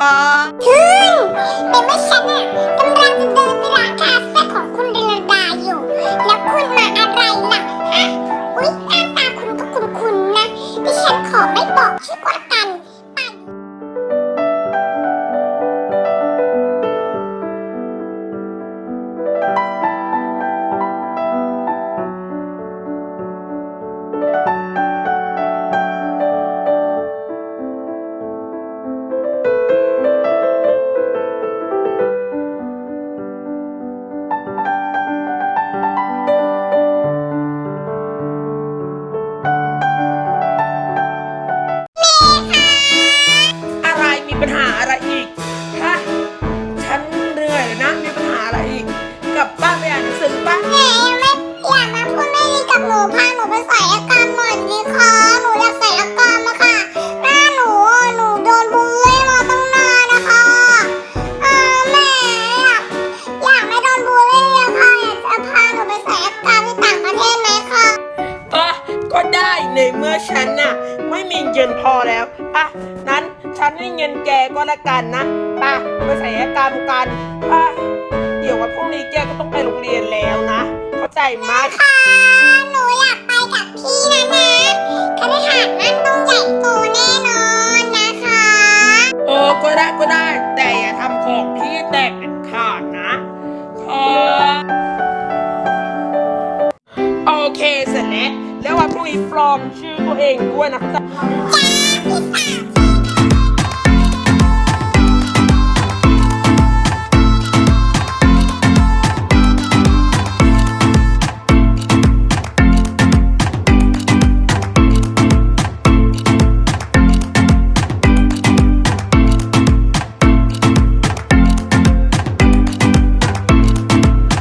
Ah. ปัญหาอะไร ก็ได้ในเมื่อฉันน่ะ ไม่มีเงินพอแล้วอะนั้นฉันให้เงินแกก็แล้วกันนะไปไปศัลยกรรมกันอะเดี๋ยววันพรุ่งนี้แกก็ต้องไปโรงเรียนแล้วนะ เข้าใจไหม ค่ะ หนูอยากไปกับพี่นะนะีปลอมชื่อตัวเองด้วยนะจจ้าพี่า